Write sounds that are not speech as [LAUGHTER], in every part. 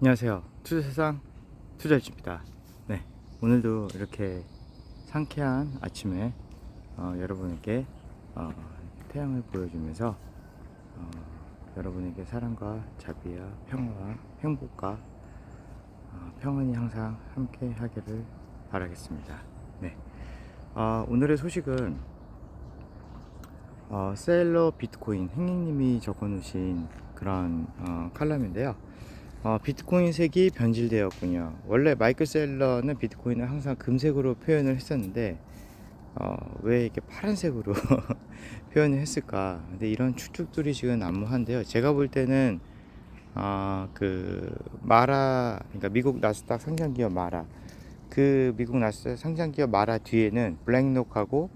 안녕하세요. 투자세상 투자일주입니다. 네, 오늘도 이렇게 상쾌한 아침에 어, 여러분에게 어, 태양을 보여주면서 어, 여러분에게 사랑과 자비와 평화와 행복과 어, 평안이 항상 함께 하기를 바라겠습니다. 네, 어, 오늘의 소식은 어, 셀러 비트코인 행님이 적어놓으신 그런 어, 칼럼인데요. 어, 비트코인 색이 변질되었군요. 원래 마이클 셀러는 비트코인을 항상 금색으로 표현을 했었는데 어, 왜 이렇게 파란색으로 [LAUGHS] 표현을 했을까? 근데 이런 추측들이 지금 난무한데요. 제가 볼 때는 아, 그 마라 그러니까 미국 나스닥 상장 기업 마라 그 미국 나스닥 상장 기업 마라 뒤에는 블랙록하고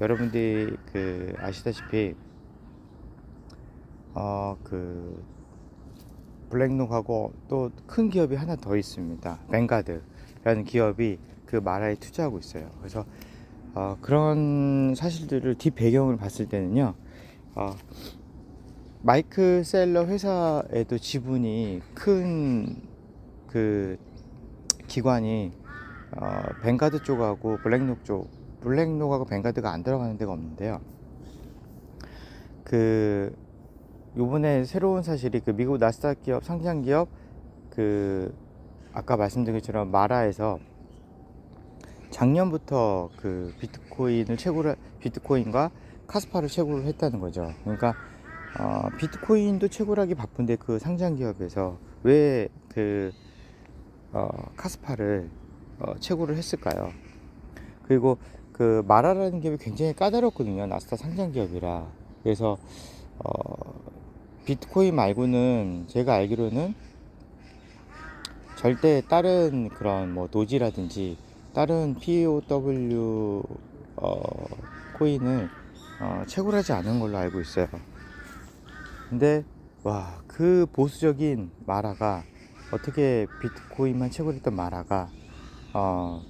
여러분들이 그 아시다시피 어그 블랙록하고 또 큰 기업이 하나 더 있습니다. 뱅가드라는 기업이 그 마라에 투자하고 있어요. 그래서 어, 그런 사실들을 뒷 배경을 봤을 때는요. 어, 마이크 셀러 회사에도 지분이 큰 그 기관이 어, 뱅가드 쪽하고 블랙록 쪽 블랙록하고 뱅가드가 안 들어가는 데가 없는데요. 그 요번에 새로운 사실이 그 미국 나스닥 기업 상장 기업 그 아까 말씀드린 것처럼 마라에서 작년부터 그 비트코인을 채굴 비트코인과 카스파를 채굴을 했다는 거죠. 그러니까 어, 비트코인도 채굴하기 바쁜데 그 상장 기업에서 왜그 어, 카스파를 어, 채굴을 했을까요? 그리고 그 마라라는 기업이 굉장히 까다롭거든요. 나스닥 상장 기업이라. 그래서 어, 비트코인 말고는 제가 알기로는 절대 다른 그런 뭐 노지라든지 다른 POW 어, 코인을 어, 채굴하지 않은 걸로 알고 있어요. 근데 와 그 보수적인 마라가 어떻게 비트코인만 채굴했던 마라가 어,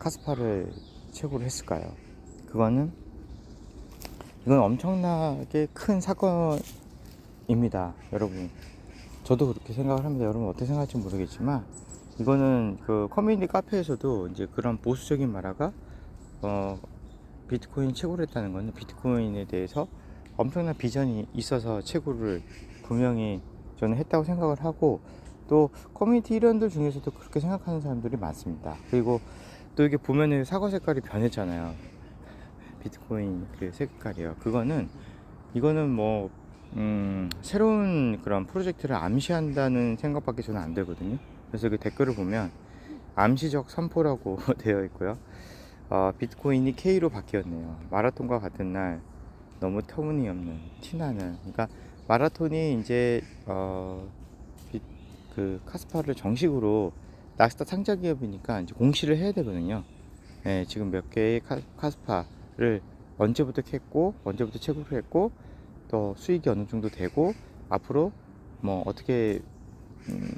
카스파를 채굴을 했을까요? 그거는 이건 엄청나게 큰 사건 입니다, 여러분. 저도 그렇게 생각을 합니다. 여러분 어떻게 생각할지 모르겠지만 이거는 그 커뮤니티 카페에서도 이제 그런 보수적인 마라가 어 비트코인 채굴을 했다는 거는 비트코인에 대해서 엄청난 비전이 있어서 채굴을 분명히 저는 했다고 생각을 하고 또 커뮤니티 일원들 중에서도 그렇게 생각하는 사람들이 많습니다. 그리고 또 이게 보면은 사과 색깔이 변했잖아요. 비트코인 그 색깔이요. 그거는 이거는 뭐 음, 새로운 그런 프로젝트를 암시한다는 생각밖에 저는 안 들거든요. 그래서 그 댓글을 보면 암시적 선포라고 [LAUGHS] 되어 있고요. 어, 비트코인이 K로 바뀌었네요. 마라톤과 같은 날 너무 터무니없는 티나는. 그러니까 마라톤이 이제 어, 비, 그 카스파를 정식으로 나스닥 상장 기업이니까 이제 공시를 해야 되거든요. 예, 지금 몇 개의 카, 카스파를 언제부터 했고 언제부터 채굴을 했고 또 수익이 어느 정도 되고 앞으로 뭐 어떻게 음,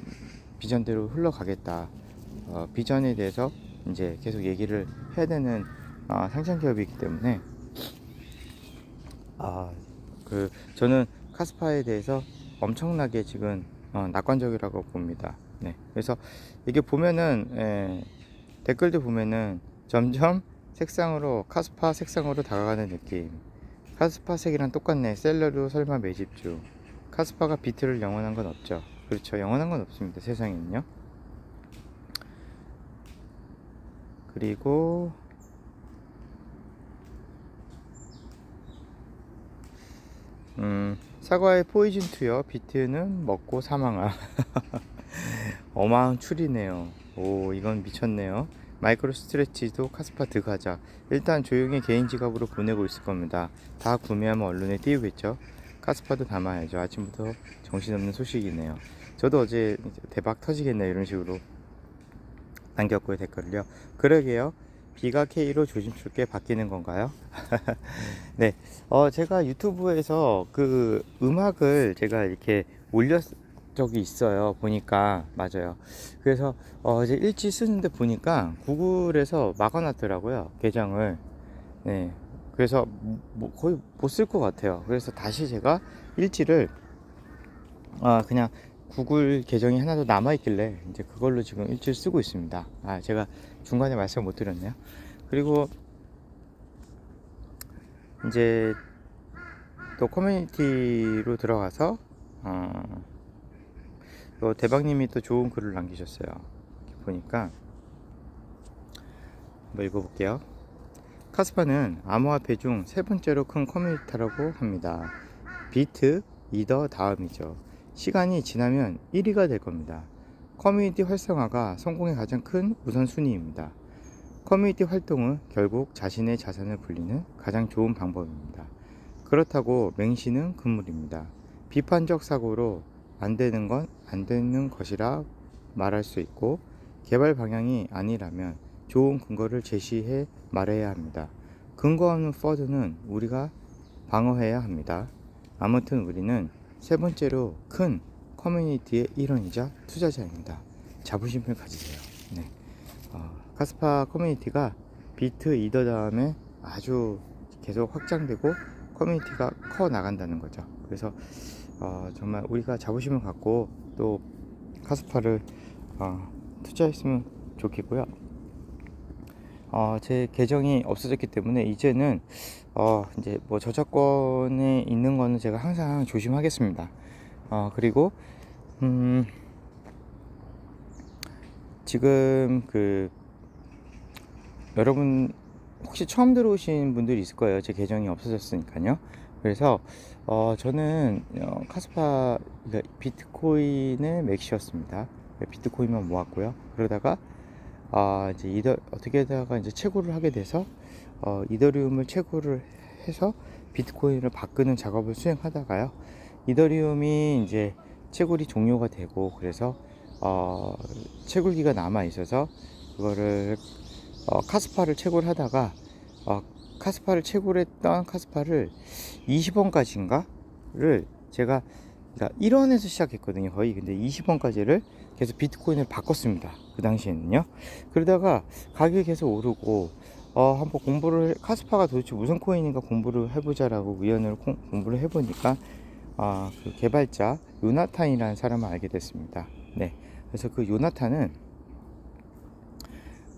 비전대로 흘러가겠다 어, 비전에 대해서 이제 계속 얘기를 해야 되는 어, 상장 기업이기 때문에 아 그 저는 카스파에 대해서 엄청나게 지금 어, 낙관적이라고 봅니다. 네, 그래서 이게 보면은 예, 댓글들 보면은 점점 색상으로 카스파 색상으로 다가가는 느낌. 카스파 색이랑 똑같네. 셀러로 설마 매집주. 카스파가 비트를 영원한 건 없죠. 그렇죠. 영원한 건 없습니다. 세상에는요. 그리고 음, 사과의 포이즌 투여 비트는 먹고 사망함. [LAUGHS] 어마한 추리네요. 오, 이건 미쳤네요. 마이크로 스트레치도 카스파 드 가자. 일단 조용히 개인 지갑으로 보내고 있을 겁니다. 다 구매하면 언론에 띄우겠죠. 카스파도 담아야죠. 아침부터 정신없는 소식이네요. 저도 어제 대박 터지겠네 이런 식으로 남겼고요 댓글을요. 그러게요. B가 K로 조심스럽게 바뀌는 건가요? [LAUGHS] 네, 어 제가 유튜브에서 그 음악을 제가 이렇게 올렸 적이 있어요. 보니까 맞아요. 그래서 어 이제 일치 쓰는데 보니까 구글에서 막아놨더라고요 계정을. 네, 그래서 뭐 거의 못 쓸 것 같아요. 그래서 다시 제가 일지를 아 그냥 구글 계정이 하나 더 남아 있길래 이제 그걸로 지금 일주일 쓰고 있습니다. 아 제가 중간에 말씀 못 드렸네요. 그리고 이제 또 커뮤니티로 들어가서 어, 또 대박님이 또 좋은 글을 남기셨어요. 보니까 한번 읽어볼게요. 카스파는 암호화폐 중 세 번째로 큰 커뮤니티라고 합니다. 비트, 이더 다음이죠. 시간이 지나면 1위가 될 겁니다. 커뮤니티 활성화가 성공의 가장 큰 우선순위입니다. 커뮤니티 활동은 결국 자신의 자산을 불리는 가장 좋은 방법입니다. 그렇다고 맹신은 금물입니다. 비판적 사고로 안 되는 건 안 되는 것이라 말할 수 있고 개발 방향이 아니라면 좋은 근거를 제시해 말해야 합니다. 근거 없는 퍼드는 우리가 방어해야 합니다. 아무튼 우리는 세 번째로 큰 커뮤니티의 일원이자 투자자입니다. 자부심을 가지세요. 네. 어, 카스파 커뮤니티가 비트 이더 다음에 아주 계속 확장되고 커뮤니티가 커 나간다는 거죠. 그래서 어, 정말 우리가 자부심을 갖고 또 카스파를 어, 투자했으면 좋겠고요. 어, 제 계정이 없어졌기 때문에 이제는 어, 이제 뭐 저작권에 있는 거는 제가 항상 조심하겠습니다. 어, 그리고 음, 지금 그 여러분 혹시 처음 들어오신 분들이 있을 거예요. 제 계정이 없어졌으니까요. 그래서 어, 저는 어, 카스파 그러니까 비트코인의 맥시였습니다. 비트코인만 모았고요. 그러다가 아 이제 이더 어떻게 하다가 이제 채굴을 하게 돼서 어, 이더리움을 채굴을 해서 비트코인을 바꾸는 작업을 수행하다가요. 이더리움이 이제 채굴이 종료가 되고 그래서 어, 채굴기가 남아 있어서 그거를 어, 카스파를 채굴하다가 어, 카스파를 채굴했던 카스파를 20원까지인가를 제가 그러니까 1원에서 시작했거든요 거의. 근데 20원까지를 계속 비트코인을 바꿨습니다 그 당시에는요. 그러다가 가격이 계속 오르고 어 한번 공부를 카스파가 도대체 무슨 코인인가 공부를 해보자라고 우연으로 공, 공부를 해보니까 아 그 개발자 요나탄이라는 사람을 알게 됐습니다. 네. 그래서 그 요나탄은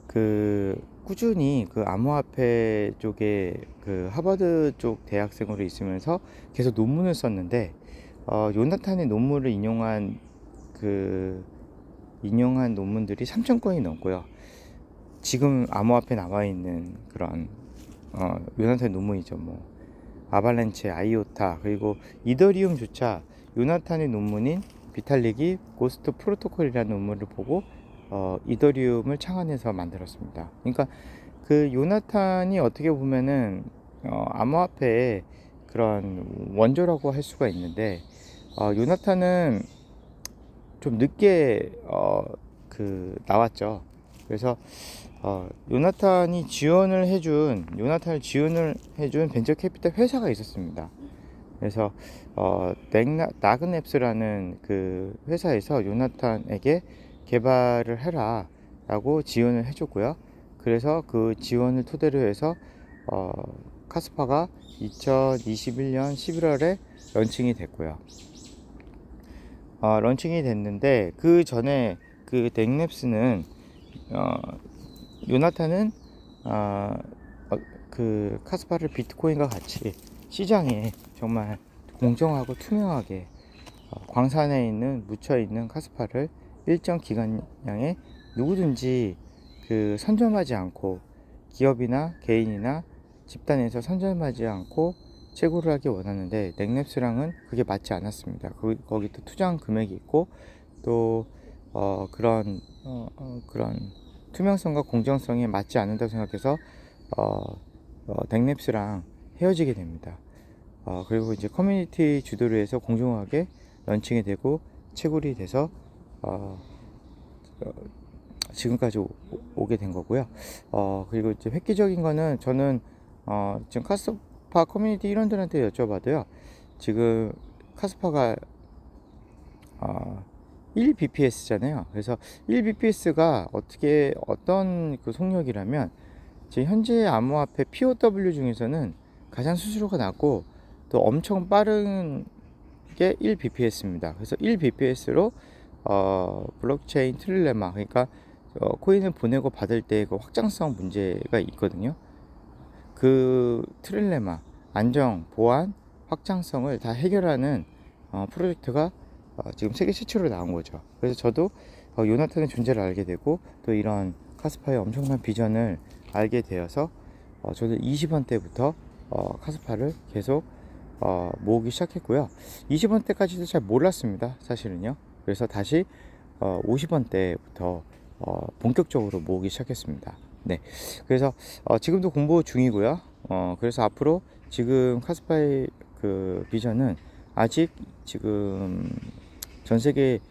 그 꾸준히 그 암호화폐 쪽에 그 하버드 쪽 대학생으로 있으면서 계속 논문을 썼는데 어, 요나탄의 논문을 인용한 그 인용한 논문들이 3천 건이 넘고요. 지금 암호화폐 나와 있는 그런 어, 요나탄의 논문이죠. 뭐 아발렌체, 아이오타 그리고 이더리움조차 요나탄의 논문인 비탈릭이 고스트 프로토콜이라는 논문을 보고 어, 이더리움을 창안해서 만들었습니다. 그러니까 그 요나탄이 어떻게 보면은 어, 암호화폐의 그런 원조라고 할 수가 있는데 어, 요나탄은 좀 늦게 어, 그 나왔죠. 그래서 어, 요나탄이 지원을 해준 요나탄을 지원을 해준 벤처 캐피탈 회사가 있었습니다. 그래서 어, 나그넵스라는 그 회사에서 요나탄에게 개발을 해라 라고 지원을 해줬고요. 그래서 그 지원을 토대로 해서 어, 카스파가 2021년 11월에 런칭이 됐고요. 어, 런칭이 됐는데 그 전에 그 넥랩스는 어, 요나탄은 어, 어, 그 카스파를 비트코인과 같이 시장에 정말 공정하고 투명하게 어, 광산에 있는 묻혀 있는 카스파를 일정 기간량에 누구든지 그 선점하지 않고 기업이나 개인이나 집단에서 선점하지 않고 채굴을 하기 원하는데 넥랩스랑은 그게 맞지 않았습니다. 거기, 거기 또 투자한 금액이 있고 또 어, 그런 어, 어, 그런 투명성과 공정성에 맞지 않는다고 생각해서 어, 어, 넥랩스랑 헤어지게 됩니다. 어, 그리고 이제 커뮤니티 주도로 해서 공정하게 런칭이 되고 채굴이 돼서 어, 어, 지금까지 오, 게 된 거고요. 어, 그리고 이제 획기적인 거는 저는 어, 지금 카스파 커뮤니티 일원들한테 여쭤봐도요. 지금 카스파가 어, 1bps잖아요. 그래서 1bps가 어떻게 어떤 그 속력이라면 지금 현재 암호화폐 POW 중에서는 가장 수수료가 낮고 또 엄청 빠른 게 1bps입니다. 그래서 1bps로 어, 블록체인 트릴레마 그러니까 어, 코인을 보내고 받을 때 그 확장성 문제가 있거든요. 그 트릴레마 안정, 보안, 확장성을 다 해결하는 어, 프로젝트가 어, 지금 세계 최초로 나온 거죠. 그래서 저도 어, 요나탄의 존재를 알게 되고 또 이런 카스파의 엄청난 비전을 알게 되어서 어, 저는 20원 때부터 어, 카스파를 계속 어, 모으기 시작했고요. 20원 때까지도 잘 몰랐습니다. 사실은요. 그래서 다시 어, 50원 때부터 어, 본격적으로 모으기 시작했습니다. 네. 그래서 어, 지금도 공부 중이고요. 어, 그래서 앞으로 지금 카스파의 그 비전은 아직 지금 전 세계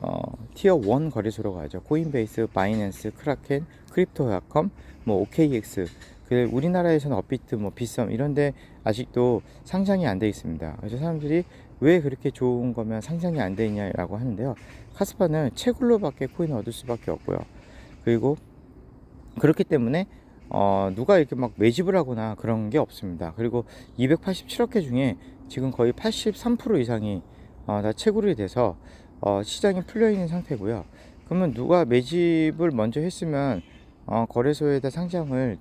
어, 티어 1 거래소로 가죠. 코인베이스, 바이낸스, 크라켄, 크립토닷컴, 뭐 OKX. 그 우리나라에서는 업비트, 뭐 비썸 이런데 아직도 상장이 안 돼 있습니다. 그래서 사람들이 왜 그렇게 좋은 거면 상장이 안돼 있냐라고 하는데요. 카스파는 채굴로밖에 코인을 얻을 수밖에 없고요. 그리고 그렇기 때문에 어, 누가 이렇게 막 매집을 하거나 그런 게 없습니다. 그리고 287억 개 중에 지금 거의 83% 이상이 어, 다 채굴이 돼서 어, 시장이 풀려 있는 상태고요. 그러면 누가 매집을 먼저 했으면 어, 거래소에다 상장을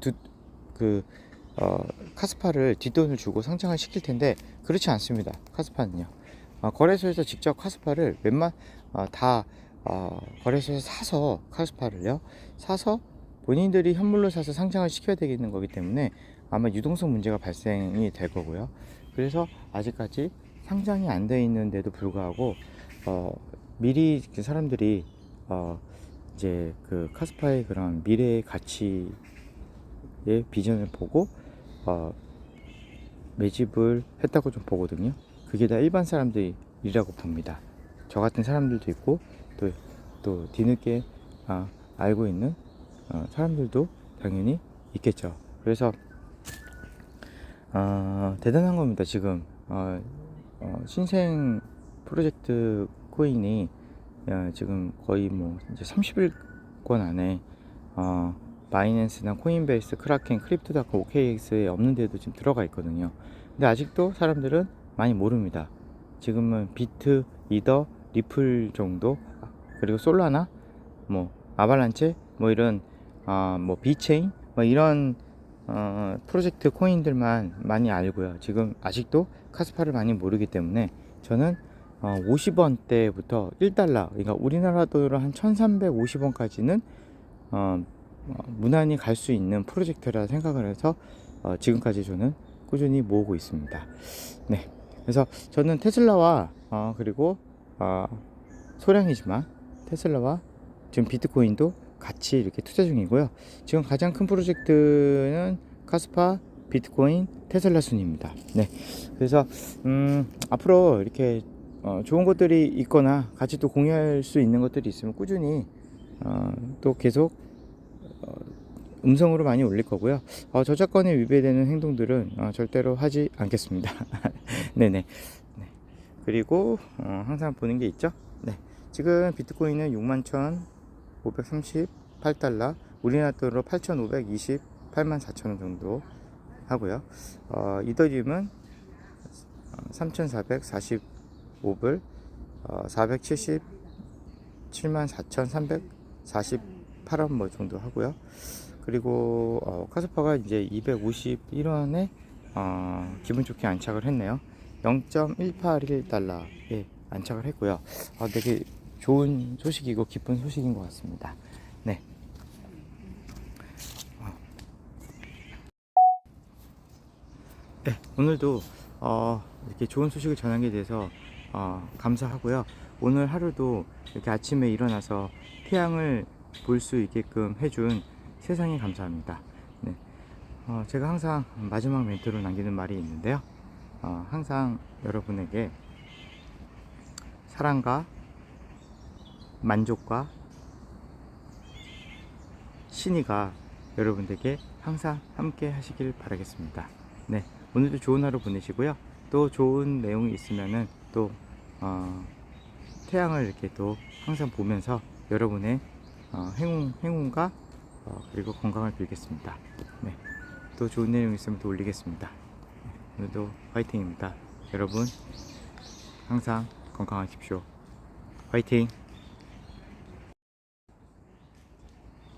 두, 그 어, 카스파를 뒷돈을 주고 상장을 시킬 텐데 그렇지 않습니다. 카스파는요. 어, 거래소에서 직접 카스파를 웬만 어, 다 어, 거래소에서 사서 카스파를요 사서 본인들이 현물로 사서 상장을 시켜야 되겠는 거기 때문에 아마 유동성 문제가 발생이 될 거고요. 그래서 아직까지 상장이 안 돼 있는데도 불구하고 어, 미리 그 사람들이 어, 이제 그 카스파의 그런 미래의 가치의 비전을 보고 어, 매집을 했다고 좀 보거든요. 그게 다 일반 사람들이라고 봅니다. 저 같은 사람들도 있고 또, 또 뒤늦게 아, 알고 있는 어, 사람들도 당연히 있겠죠. 그래서 어, 대단한 겁니다. 지금 어, 어, 신생 프로젝트 코인이 어, 지금 거의 뭐 이제 30일권 안에 어, 바이낸스나 코인베이스, 크라켄, 크립토닷컴, OKX에 없는데도 지금 들어가 있거든요. 근데 아직도 사람들은 많이 모릅니다. 지금은 비트, 이더, 리플 정도 그리고 솔라나, 뭐 아발란체, 뭐 이런 어, 뭐 비체인, 뭐 이런 어, 프로젝트 코인들만 많이 알고요. 지금 아직도 카스파를 많이 모르기 때문에 저는 어, 50원대부터 1달러, 그러니까 우리나라 돈으로 한 1350원까지는 어, 어, 무난히 갈 수 있는 프로젝트라 생각을 해서 어, 지금까지 저는 꾸준히 모으고 있습니다. 네. 그래서 저는 테슬라와 어, 그리고 어, 소량이지만 테슬라와 지금 비트코인도 같이 이렇게 투자 중이고요. 지금 가장 큰 프로젝트는 카스파, 비트코인, 테슬라 순입니다. 네. 그래서 음, 앞으로 이렇게 어, 좋은 것들이 있거나 같이 또 공유할 수 있는 것들이 있으면 꾸준히 어, 또 계속 어, 음성으로 많이 올릴 거고요. 어, 저작권에 위배되는 행동들은 어, 절대로 하지 않겠습니다. [LAUGHS] 네네. 네. 그리고 어, 항상 보는 게 있죠. 네. 지금 비트코인은 61,538달러, 우리나라 돈으로 8,528만 4천 원 정도 하고요. 어, 이더리움은 3,445불, 어, 477만 4,348원 뭐 정도 하고요. 그리고 어, 카스파가 이제 251원에 어, 기분 좋게 안착을 했네요. 0.181달러에 안착을 했고요. 어, 되게 좋은 소식이고 기쁜 소식인 것 같습니다. 네. 어. 네, 오늘도 어, 이렇게 좋은 소식을 전하게 돼서 어, 감사하고요. 오늘 하루도 이렇게 아침에 일어나서 태양을 볼 수 있게끔 해준 세상에 감사합니다. 네. 어, 제가 항상 마지막 멘트로 남기는 말이 있는데요. 어, 항상 여러분에게 사랑과 만족과 신의가 여러분들께 항상 함께 하시길 바라겠습니다. 네, 오늘도 좋은 하루 보내시고요. 또 좋은 내용이 있으면은 또 어, 태양을 이렇게 또 항상 보면서 여러분의 어, 행운, 행운과 어, 그리고 건강을 빌겠습니다. 네, 또 좋은 내용 있으면 또 올리겠습니다. 네, 오늘도 화이팅입니다. 여러분 항상 건강하십시오. 화이팅!